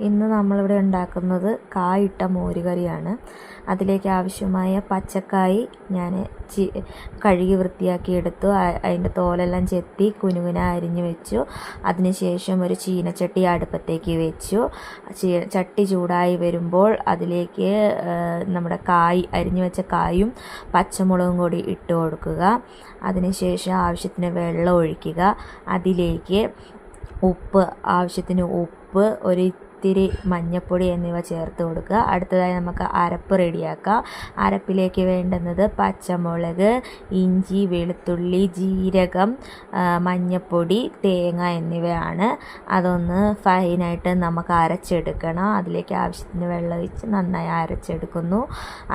ഇന്ന് നമ്മളിവിടെ ഉണ്ടാക്കുന്നത് കായിട്ട മോരുകറിയാണ്. അതിലേക്ക് ആവശ്യമായ പച്ചക്കായി ഞാൻ ചി കഴുകി വൃത്തിയാക്കി എടുത്തു. അതിന്റെ തോലെല്ലാം ചെത്തി കുനുകുന അരിഞ്ഞു വെച്ചു. അതിനുശേഷം ഒരു ചീനച്ചട്ടി അടുപ്പത്തേക്ക് വെച്ചു. ചട്ടി ചൂടായി വരുമ്പോൾ അതിലേക്ക് നമ്മുടെ കായ് അരിഞ്ഞു വെച്ച കായും പച്ചമുളകും കൂടി ഇട്ട് കൊടുക്കുക. അതിനുശേഷം ആവശ്യത്തിന് വെള്ളം ഒഴിക്കുക. അതിലേക്ക് ഉപ്പ് ആവശ്യത്തിന് ഉപ്പ് ഒരു ഇത്തിരി മഞ്ഞൾപ്പൊടി എന്നിവ ചേർത്ത് കൊടുക്കുക. അടുത്തതായി നമുക്ക് അരപ്പ് റെഡിയാക്കാം. അരപ്പിലേക്ക് വേണ്ടുന്നത് പച്ചമുളക് ഇഞ്ചി വെളുത്തുള്ളി ജീരകം മഞ്ഞൾപ്പൊടി തേങ്ങ എന്നിവയാണ്. അതൊന്ന് ഫൈനായിട്ട് നമുക്ക് അരച്ചെടുക്കണം. അതിലേക്ക് ആവശ്യത്തിന് വെള്ളം ഒഴിച്ച് നന്നായി അരച്ചെടുക്കുന്നു.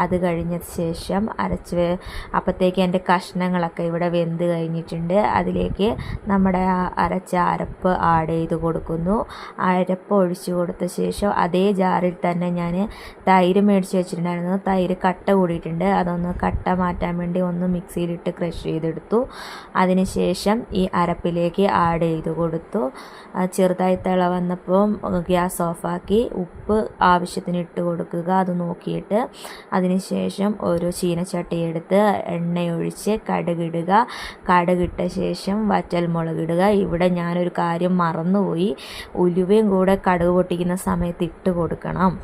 അത് കഴിഞ്ഞ ശേഷം അരച്ച് അപ്പോഴത്തേക്ക് എന്റെ കഷ്ണങ്ങളൊക്കെ ഇവിടെ വെന്ത് കഴിഞ്ഞിട്ടുണ്ട്. അതിലേക്ക് നമ്മുടെ അരച്ച അരപ്പ് ആഡ് ചെയ്ത് കൊടുക്കുന്നു. അരപ്പ് ഒഴിച്ചു കൊടുത്ത ശേഷം അതേ ജാറിൽ തന്നെ ഞാൻ തൈര് മേടിച്ച് വെച്ചിട്ടുണ്ടായിരുന്നു. തൈര് കട്ട കൂടിയിട്ടുണ്ട്. അതൊന്ന് കട്ട മാറ്റാൻ വേണ്ടി ഒന്ന് മിക്സിയിലിട്ട് ക്രഷ് ചെയ്തെടുത്തു. അതിനുശേഷം ഈ അരപ്പിലേക്ക് ആഡ് ചെയ്ത് കൊടുത്തു. ചെറുതായി തിള വന്നപ്പോൾ ഗ്യാസ് ഓഫാക്കി ഉപ്പ് ആവശ്യത്തിന് ഇട്ട് കൊടുക്കുക. അത് നോക്കിയിട്ട് അതിനുശേഷം ഒരു ചീനച്ചട്ടി എടുത്ത് എണ്ണയൊഴിച്ച് കടുകിടുക. കടുകിട്ട ശേഷം വറ്റൽ മുളകിടുക ഇവിടെ ഞാനൊരു കാര്യം മറന്നുപോയി. ഉലുവയും കൂടെ കടുക് പൊട്ടിക്കുന്ന സമയത്ത് ഇട്ട് കൊടുക്കണം.